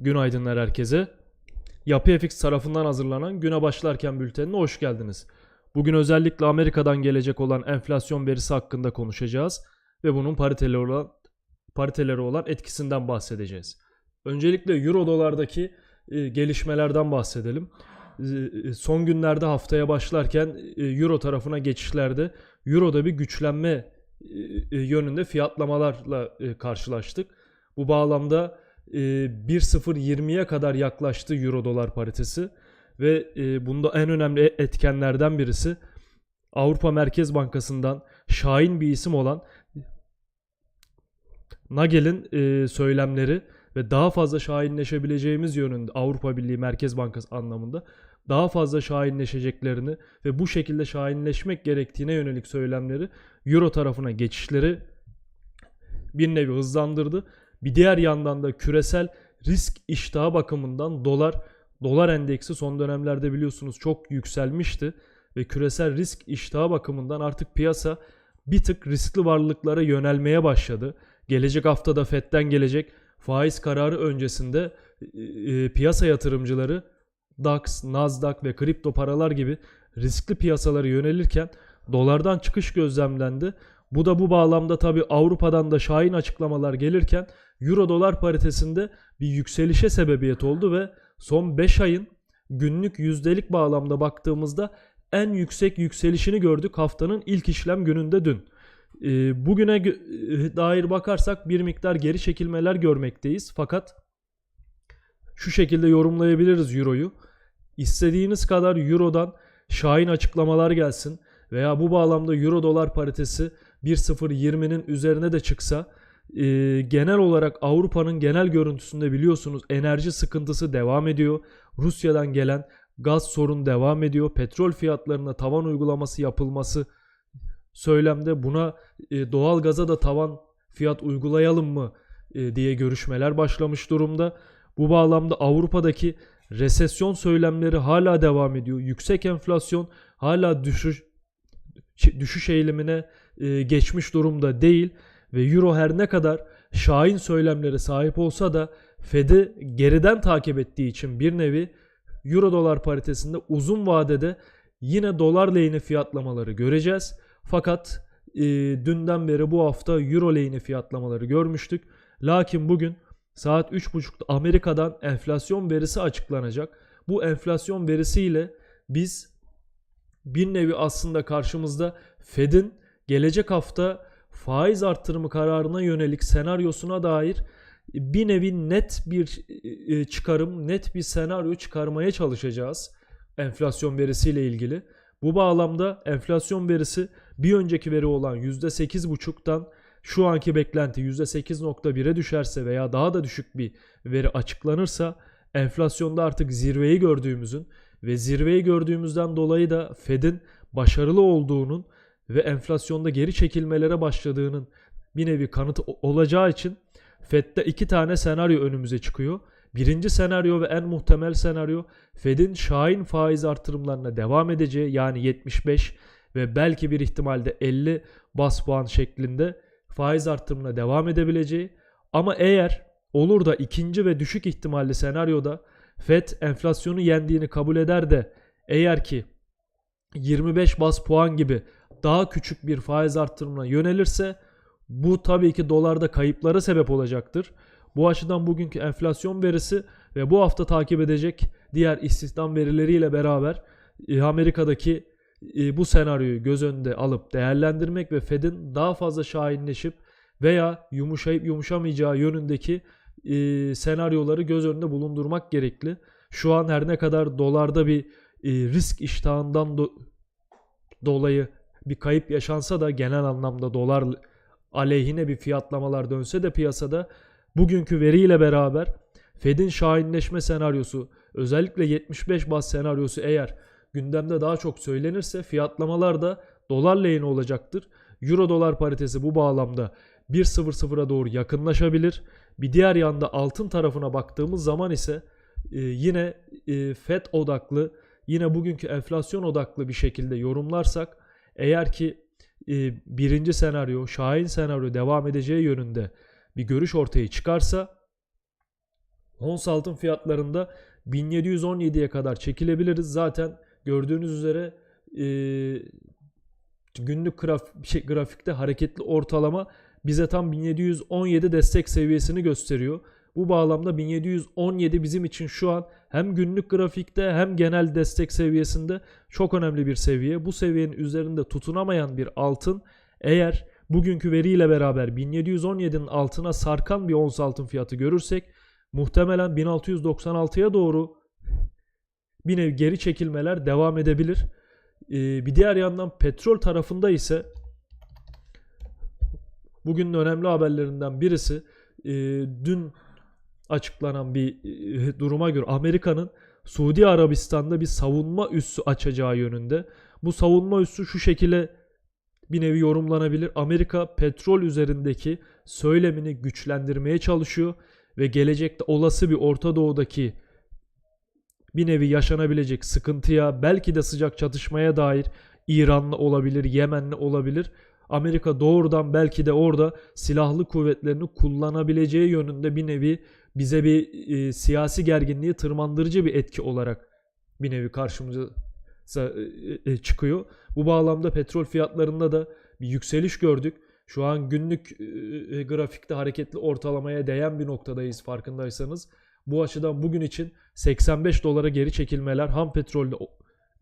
Günaydınlar herkese. Yapı FX tarafından hazırlanan güne başlarken bültenine hoş geldiniz. Bugün özellikle Amerika'dan gelecek olan enflasyon verisi hakkında konuşacağız ve bunun pariteleri olan, pariteleri olan etkisinden bahsedeceğiz. Öncelikle Euro dolardaki e, gelişmelerden bahsedelim. E, son günlerde haftaya başlarken e, Euro tarafına geçişlerde Euro'da bir güçlenme e, e, yönünde fiyatlamalarla e, karşılaştık. Bu bağlamda e, 1.020'ye kadar yaklaştı Euro dolar paritesi ve e, bunda en önemli etkenlerden birisi Avrupa Merkez Bankası'ndan şahin bir isim olan Nagel'in e, söylemleri ve daha fazla şahinleşebileceğimiz yönünde Avrupa Birliği Merkez Bankası anlamında daha fazla şahinleşeceklerini ve bu şekilde şahinleşmek gerektiğine yönelik söylemleri Euro tarafına geçişleri bir nevi hızlandırdı. Bir diğer yandan da küresel risk iştahı bakımından dolar dolar endeksi son dönemlerde biliyorsunuz çok yükselmişti ve küresel risk iştahı bakımından artık piyasa bir tık riskli varlıklara yönelmeye başladı. Gelecek haftada FED'den gelecek faiz kararı öncesinde e, e, piyasa yatırımcıları DAX, Nasdaq ve kripto paralar gibi riskli piyasalara yönelirken dolardan çıkış gözlemlendi. Bu da bu bağlamda tabi Avrupa'dan da şahin açıklamalar gelirken Euro dolar paritesinde bir yükselişe sebebiyet oldu ve son 5 ayın günlük yüzdelik bağlamda baktığımızda en yüksek yükselişini gördük haftanın ilk işlem gününde dün. E, bugüne e, dair bakarsak bir miktar geri çekilmeler görmekteyiz. Fakat şu şekilde yorumlayabiliriz Euro'yu. İstediğiniz kadar Euro'dan şahin açıklamalar gelsin veya bu bağlamda Euro dolar paritesi 1.020'nin üzerine de çıksa e, genel olarak Avrupa'nın genel görüntüsünde biliyorsunuz enerji sıkıntısı devam ediyor. Rusya'dan gelen gaz sorun devam ediyor. Petrol fiyatlarına tavan uygulaması yapılması söylemde buna e, doğal gaza da tavan fiyat uygulayalım mı e, diye görüşmeler başlamış durumda. Bu bağlamda Avrupa'daki resesyon söylemleri hala devam ediyor. Yüksek enflasyon hala düşüş düşüş eğilimine e, geçmiş durumda değil ve euro her ne kadar şahin söylemlere sahip olsa da Fed'i geriden takip ettiği için bir nevi euro dolar paritesinde uzun vadede yine dolar lehine fiyatlamaları göreceğiz. Fakat e, dünden beri bu hafta euro lehine fiyatlamaları görmüştük. Lakin bugün saat 3.30'da Amerika'dan enflasyon verisi açıklanacak. Bu enflasyon verisiyle biz bir nevi aslında karşımızda Fed'in gelecek hafta faiz arttırımı kararına yönelik senaryosuna dair bir nevi net bir e, çıkarım, net bir senaryo çıkarmaya çalışacağız enflasyon verisiyle ilgili. Bu bağlamda enflasyon verisi bir önceki veri olan %8,5'tan şu anki beklenti %8.1'e düşerse veya daha da düşük bir veri açıklanırsa enflasyonda artık zirveyi gördüğümüzün ve zirveyi gördüğümüzden dolayı da Fed'in başarılı olduğunun ve enflasyonda geri çekilmelere başladığının bir nevi kanıtı olacağı için Fed'de iki tane senaryo önümüze çıkıyor. Birinci senaryo ve en muhtemel senaryo Fed'in şahin faiz artırımlarına devam edeceği yani 75 ve belki bir ihtimalde 50 bas puan şeklinde faiz artırımına devam edebileceği ama eğer olur da ikinci ve düşük ihtimalli senaryoda FED enflasyonu yendiğini kabul eder de eğer ki 25 bas puan gibi daha küçük bir faiz arttırımına yönelirse bu tabii ki dolarda kayıplara sebep olacaktır. Bu açıdan bugünkü enflasyon verisi ve bu hafta takip edecek diğer istihdam verileriyle beraber e, Amerika'daki e, bu senaryoyu göz önünde alıp değerlendirmek ve Fed'in daha fazla şahinleşip veya yumuşayıp yumuşamayacağı yönündeki e, senaryoları göz önünde bulundurmak gerekli. Şu an her ne kadar dolarda bir risk iştahından do- dolayı bir kayıp yaşansa da genel anlamda dolar aleyhine bir fiyatlamalar dönse de piyasada bugünkü veriyle beraber Fed'in şahinleşme senaryosu özellikle 75 bas senaryosu eğer gündemde daha çok söylenirse fiyatlamalar da dolar lehine olacaktır. Euro dolar paritesi bu bağlamda 1.00'a doğru yakınlaşabilir. Bir diğer yanda altın tarafına baktığımız zaman ise e, yine e, FED odaklı, yine bugünkü enflasyon odaklı bir şekilde yorumlarsak eğer ki e, birinci senaryo, şahin senaryo devam edeceği yönünde bir görüş ortaya çıkarsa ons altın fiyatlarında 1717'ye kadar çekilebiliriz. Zaten gördüğünüz üzere e, günlük graf- şey, grafikte hareketli ortalama bize tam 1717 destek seviyesini gösteriyor. Bu bağlamda 1717 bizim için şu an hem günlük grafikte hem genel destek seviyesinde çok önemli bir seviye. Bu seviyenin üzerinde tutunamayan bir altın eğer bugünkü veriyle beraber 1717'nin altına sarkan bir ons altın fiyatı görürsek muhtemelen 1696'ya doğru bir nevi geri çekilmeler devam edebilir. Ee, bir diğer yandan petrol tarafında ise bugünün önemli haberlerinden birisi e, dün açıklanan bir e, duruma göre Amerika'nın Suudi Arabistan'da bir savunma üssü açacağı yönünde. Bu savunma üssü şu şekilde bir nevi yorumlanabilir. Amerika petrol üzerindeki söylemini güçlendirmeye çalışıyor ve gelecekte olası bir Orta Doğu'daki bir nevi yaşanabilecek sıkıntıya, belki de sıcak çatışmaya dair İran'la olabilir, Yemen'le olabilir. Amerika doğrudan belki de orada silahlı kuvvetlerini kullanabileceği yönünde bir nevi bize bir e, siyasi gerginliği tırmandırıcı bir etki olarak bir nevi karşımıza e, e, çıkıyor. Bu bağlamda petrol fiyatlarında da bir yükseliş gördük. Şu an günlük e, grafikte hareketli ortalamaya değen bir noktadayız farkındaysanız. Bu açıdan bugün için 85 dolara geri çekilmeler ham petrolde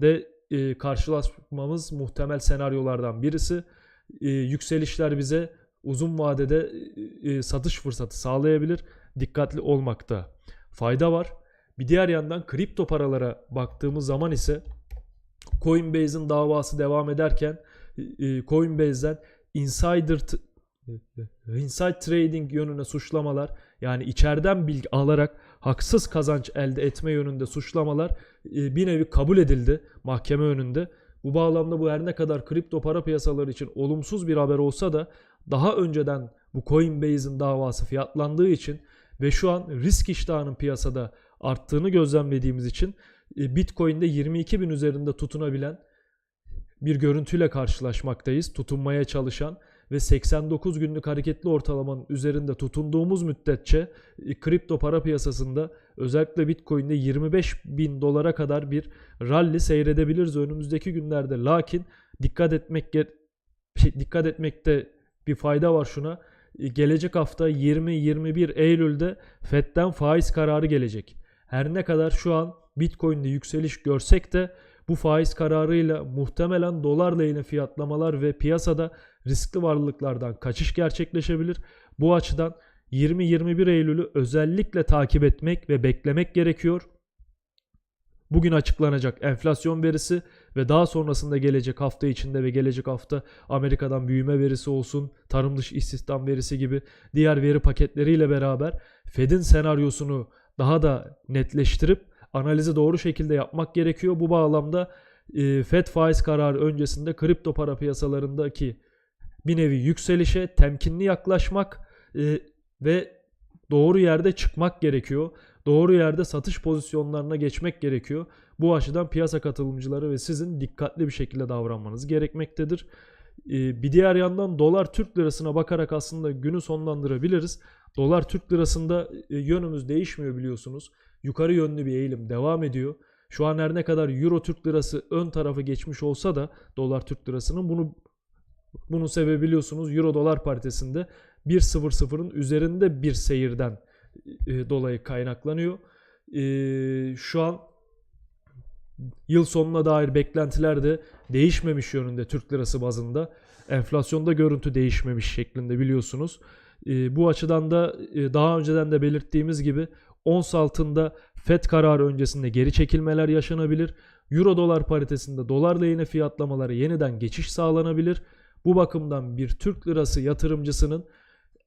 de e, karşılaşmamız muhtemel senaryolardan birisi. E, yükselişler bize uzun vadede e, satış fırsatı sağlayabilir. Dikkatli olmakta fayda var. Bir diğer yandan kripto paralara baktığımız zaman ise Coinbase'in davası devam ederken e, Coinbase'den insider inside trading yönüne suçlamalar yani içeriden bilgi alarak haksız kazanç elde etme yönünde suçlamalar e, bir nevi kabul edildi mahkeme önünde. Bu bağlamda bu her ne kadar kripto para piyasaları için olumsuz bir haber olsa da daha önceden bu Coinbase'in davası fiyatlandığı için ve şu an risk iştahının piyasada arttığını gözlemlediğimiz için e, Bitcoin'de 22 bin üzerinde tutunabilen bir görüntüyle karşılaşmaktayız. Tutunmaya çalışan ve 89 günlük hareketli ortalamanın üzerinde tutunduğumuz müddetçe e, kripto para piyasasında özellikle Bitcoin'de 25 bin dolara kadar bir rally seyredebiliriz önümüzdeki günlerde. Lakin dikkat etmek şey, dikkat etmekte bir fayda var şuna. E, Gelecek hafta 20-21 Eylül'de FED'den faiz kararı gelecek. Her ne kadar şu an Bitcoin'de yükseliş görsek de bu faiz kararıyla muhtemelen dolar lehine fiyatlamalar ve piyasada riskli varlıklardan kaçış gerçekleşebilir. Bu açıdan 20-21 Eylül'ü özellikle takip etmek ve beklemek gerekiyor. Bugün açıklanacak enflasyon verisi ve daha sonrasında gelecek hafta içinde ve gelecek hafta Amerika'dan büyüme verisi olsun, tarım dışı istihdam verisi gibi diğer veri paketleriyle beraber Fed'in senaryosunu daha da netleştirip analizi doğru şekilde yapmak gerekiyor. Bu bağlamda e, Fed faiz kararı öncesinde kripto para piyasalarındaki bir nevi yükselişe temkinli yaklaşmak e, ve doğru yerde çıkmak gerekiyor. Doğru yerde satış pozisyonlarına geçmek gerekiyor. Bu açıdan piyasa katılımcıları ve sizin dikkatli bir şekilde davranmanız gerekmektedir. E, bir diğer yandan dolar Türk lirasına bakarak aslında günü sonlandırabiliriz. Dolar Türk lirasında e, yönümüz değişmiyor biliyorsunuz. Yukarı yönlü bir eğilim devam ediyor. Şu an her ne kadar Euro Türk lirası ön tarafı geçmiş olsa da dolar Türk lirasının bunu bunun sebebi biliyorsunuz Euro dolar paritesinde 1.00'ın üzerinde bir seyirden e, dolayı kaynaklanıyor. E, şu an yıl sonuna dair beklentiler de değişmemiş yönünde Türk lirası bazında. Enflasyonda görüntü değişmemiş şeklinde biliyorsunuz. E, bu açıdan da e, daha önceden de belirttiğimiz gibi ons altında FED kararı öncesinde geri çekilmeler yaşanabilir. Euro dolar paritesinde dolar lehine fiyatlamalara yeniden geçiş sağlanabilir. Bu bakımdan bir Türk lirası yatırımcısının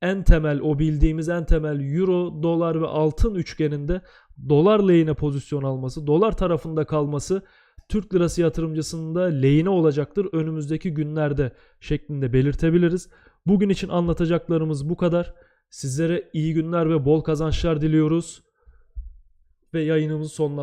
en temel o bildiğimiz en temel euro, dolar ve altın üçgeninde dolar lehine pozisyon alması, dolar tarafında kalması Türk lirası yatırımcısında lehine olacaktır önümüzdeki günlerde şeklinde belirtebiliriz. Bugün için anlatacaklarımız bu kadar. Sizlere iyi günler ve bol kazançlar diliyoruz ve yayınımızı sonlandırıyoruz.